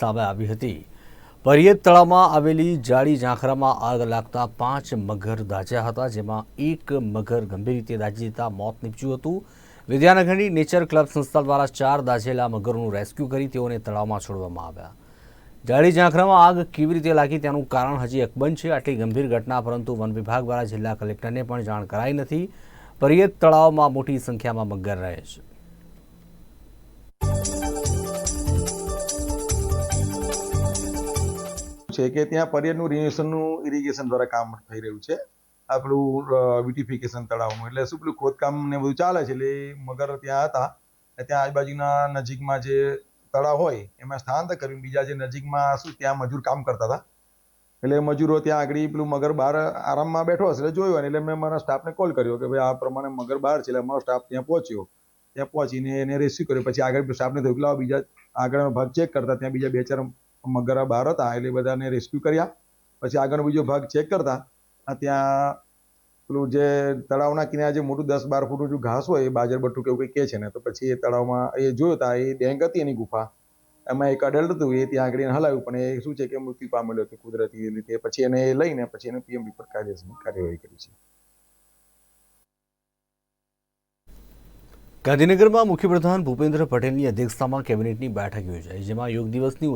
સામે આવી હતી. પરિયત તળાવમાં આવેલી જાળી ઝાંખરામાં આગ લાગતા પાંચ મગર દાઝ્યા હતા, જેમાં એક મગર ગંભીર રીતે દાઝી જતા મોત નીપજ્યું હતું. વિદ્યાનગરની નેચર ક્લબ સંસ્થા દ્વારા ચાર દાઝેલા મગરનું રેસ્ક્યુ કરી તેઓને તળાવમાં છોડવામાં આવ્યા. જાળી ઝાંખરામાં આગ કેવી રીતે લાગી તેનું કારણ હજી અકબંધ છે. આટલી ગંભીર ઘટના પરંતુ વન વિભાગ દ્વારા જિલ્લા કલેક્ટરને પણ જાણ કરાઈ નથી. પરિયત તળાવમાં મોટી સંખ્યામાં મગર રહે છે. છે કે ત્યાં પર્યટનું રિનોવેશનનું ઇરિગેશન દ્વારા કામ થઈ રહ્યું છે. આપણું બ્યુટિફિકેશન તળાવનું. એટલે શું પેલું ખોદકામ ને બધું ચાલે છે. એટલે મગર ત્યાં હતા. ત્યાં આજુબાજુના નજીકમાં જે તળાવ હોય, એમાં સ્થળાંતર કર્યું. બીજા જે નજીકમાં શું, ત્યાં મજૂર કામ કરતા હતા. એટલે મજૂરો ત્યાં આગળ પેલું મગર બહાર આરામમાં બેઠો હશે. એટલે જોયું. એટલે મેં મારા સ્ટાફને કોલ કર્યો કે ભાઈ, આ પ્રમાણે મગર બહાર છે. એટલે અમારો સ્ટાફ ત્યાં પહોંચ્યો. ત્યાં પહોંચીને એને રેસ્ક્યુ કર્યો. પછી આગળ સ્ટાફને થયું કે લાવો બીજા આગળનો ભાગ ચેક કરતા. ત્યાં બીજા બે ચાર મગર બહાર હતા એટલે બધાને રેસ્ક્યુ કર્યા. પછી આગળનો બીજો ભાગ ચેક કરતા ત્યાં પેલું જે તળાવના કિનારે જે મોટું દસ બાર ફૂટનું જે ઘાસ હોય એ બાજર બટ્ટું કે એવું કંઈ કહે છે ને, તો પછી એ તળાવમાં એ જોયો હતા એ ડેંગ હતી એની ગુફા. એમાં એક અડલ્ટ હતું, એ ત્યાં આગળ હલાવ્યું, પણ એ શું છે કે મૃત્યુ પામેલું હતું કુદરતી રીતે પછી એને લઈને પછી એને પીએમ રિપોર્ટ કાયદેસરની કાર્યવાહી કરી છે. ગાંધીનગરમાં મુખ્યપ્રધાન ભૂપેન્દ્ર પટેલની અધ્યક્ષતામાં કેબિનેટની બેઠક યોજાઈ, જેમાં યોગ દિવસની